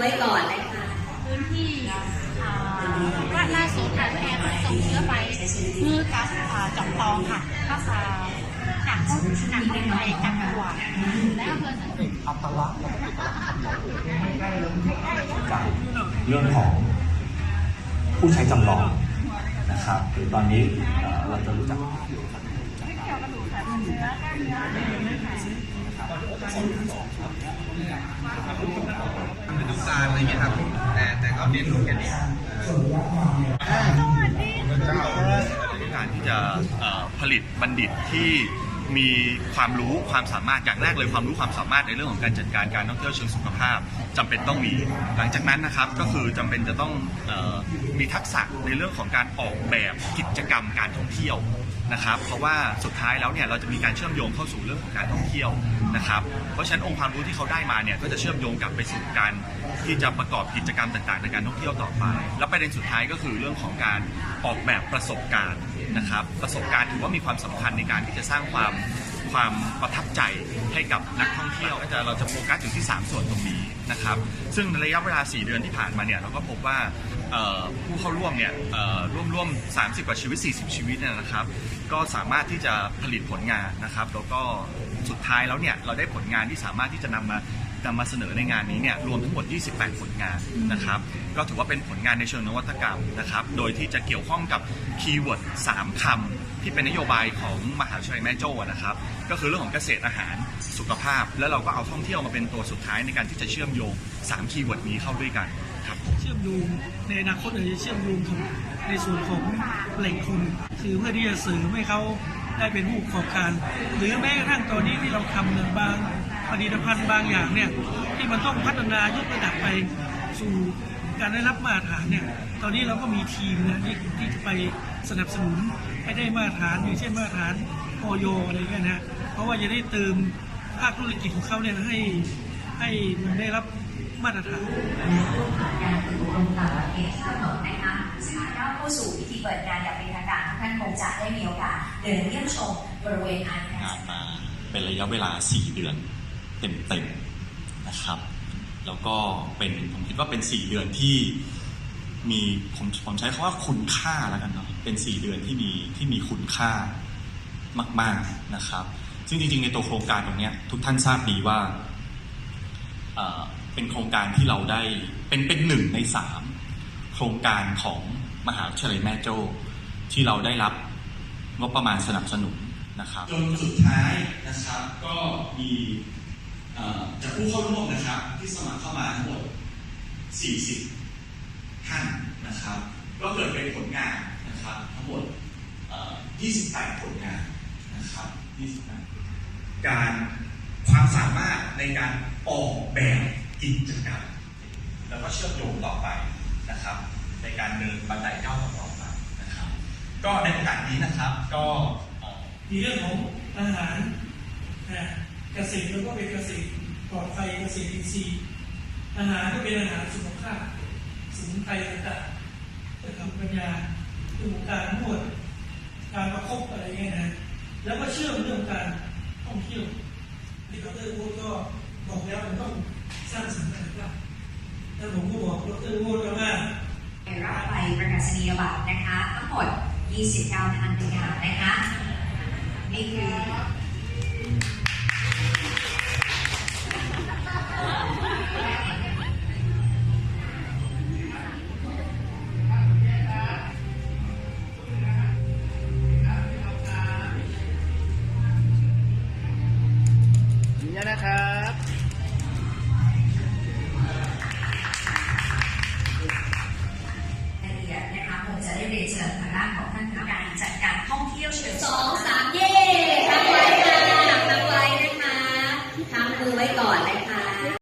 ไว้ก่อนนะคะพื้นที่อ่าว่าล่าสุดค่ะแอนส่งเชื้อไปคือกับอ่าจอมทองค่ะก็อ่าหนักเขาหนักเป็นอะไรจังหวัดแล้วเพื่อนอัตลักษณ์และเอกลักษณ์คำเราจากเรื่องของผู้ใช้จำลองนะครับหรือตอนนี้เอ่อเราจะรู้จัก เป็นน้ำตาลอะไรเงี้ยครับ แต่แต่ก็เน้นแค่นี้พระเจ้าต้องการที่จะเอ่อผลิตบัณฑิตที่มีความรู้ความสามารถอย่างแรกเลยความรู้ความสามารถในเรื่องของการจัดการการท่องเที่ยวเชิงสุขภาพจำเป็นต้องมี หลังจากนั้นนะครับก็คือจำเป็นจะต้องเออมีทักษะในเรื่องของการออกแบบกิจกรรมการท่องเที่ยว นะครับ เพราะว่าสุดท้ายแล้วเนี่ยเราจะมีการเชื่อมโยงเข้าสู่เรื่องของการท่องเที่ยวนะครับ เพราะฉะนั้นองค์ความรู้ที่เขาได้มาเนี่ยก็จะเชื่อมโยงกลับไปสู่การที่จะประกอบกิจกรรมต่างๆในการท่องเที่ยวต่อไป แล้วประเด็นสุดท้ายก็คือเรื่องของการออกแบบประสบการณ์นะครับ ประสบการณ์ถือว่ามีความสำคัญในการที่จะสร้างความความประทับใจให้กับนักท่องเที่ยวเราจะโฟกัสอยู่ที่ 3 ส่วนตรงนี้ นะครับ ซึ่งในระยะเวลา 4 เดือนที่ผ่านมาเนี่ยเราก็พบว่าผู้เข้าร่วมเนี่ยร่วมร่วม 30 กว่าชีวิต 40 ชีวิตเนี่ยนะครับ ก็สามารถที่จะผลิตผลงานนะครับ แล้วก็สุดท้ายแล้วเนี่ยเราได้ผลงานที่สามารถที่จะนำมา นำมาเสนอในงานนี้เนี่ยรวมทั้งหมด 28 ผลงานนะครับ ก็ถือว่าเป็นผลงานในเชิงนวัตกรรมนะครับ โดยที่จะเกี่ยวข้องกับคีย์เวิร์ด3คำที่เป็นนโยบายของมหาวิทยาลัยแม่โจ้นะครับ ก็คือเรื่องของเกษตรอาหารสุขภาพ แล้วเราก็เอาท่องเที่ยวมาเป็นตัวสุดท้ายในการที่จะเชื่อมโยง 3 คีย์เวิร์ดนี้เข้าด้วยกันครับเชื่อมโยงในอนาคตอาจจะเชื่อมโยงในส่วนของแหล่งทุนคือเพื่อที่จะเสริมให้เขาได้เป็นผู้ประกอบการ หรือแม้กระทั่งตอนนี้ที่เราทำเงินบาง ผลิตภัณฑ์บางอย่างเนี่ยที่มันต้องพัฒนายกระดับไปสู่การได้รับมาตรฐานเนี่ย ตอนนี้เราก็มีทีมนะที่ที่ไปสนับสนุนให้ได้มาตรฐานอย่างเช่นมาตรฐานโอโยอะไรเงี้ยนะเพราะว่าจะได้เติมภาคธุรกิจของเขาเนี่ยให้ให้มันได้รับมาตรฐานการฝึกอบรมต่างประเทศกำหนดนะคะสาเข้าเข้าสู่พิธีเปิดงานอย่างเป็นทางการทุกท่านคงจะได้มีโอกาสเดินเยี่ยมชมบริเวณอาคารงานมาเป็นระยะเวลา 4 เดือน เต็มๆนะครับ แล้วก็เป็นผมคิดว่าเป็น 4 เดือนที่มีผมผมใช้คำว่าคุณค่าแล้วกันเนาะเป็น 4 เดือนที่มีที่มีคุณค่ามาก ๆนะครับ ซึ่งจริงๆในตัวโครงการตรงนี้ทุกท่านทราบดีว่าเป็นโครงการที่เราได้เป็นเป็นหนึ่งในสามโครงการของมหาวิทยาลัยแม่โจ้ที่เราได้รับงบประมาณสนับสนุนนะครับ จนสุดท้ายนะครับก็มี จากผู้เข้าร่วมนะครับ ที่สมัครเข้ามาทั้งหมด 40 ท่านนะครับ ก็เกิดเป็นผลงานนะครับ ทั้งหมด 28 ผลงานนะครับ 28 การความสามารถในการออกแบบกิจกรรมแล้วก็เชื่อมโยงต่อไปนะครับ ในการเดินบันไดก้าวต่อไปนะครับ ก็ในโอกาสนี้นะครับก็เอ่อมีเรื่องของอาหาร เกษตรแล้วก็เป็นเกษตรปลอดภัยเกษตรอินทรีย์อาหารก็เป็นอาหารสุขภาพสมุนไพรต่างๆจะทำปัญญาเรื่องของการนวดการประคบอะไรเงี้ยนะแล้วก็เชื่อมเรื่องการท่องเที่ยวที่ดรวูดก็บอกแล้วมันต้องสร้างสรรค์อะไรบ้างแล้วผมก็บอกดรวูดแล้วว่ารับไปประกาศนียบัตรนะคะ ทั้งหมด 29ท่านด้วยกันนะคะ นี่คือ Có khả.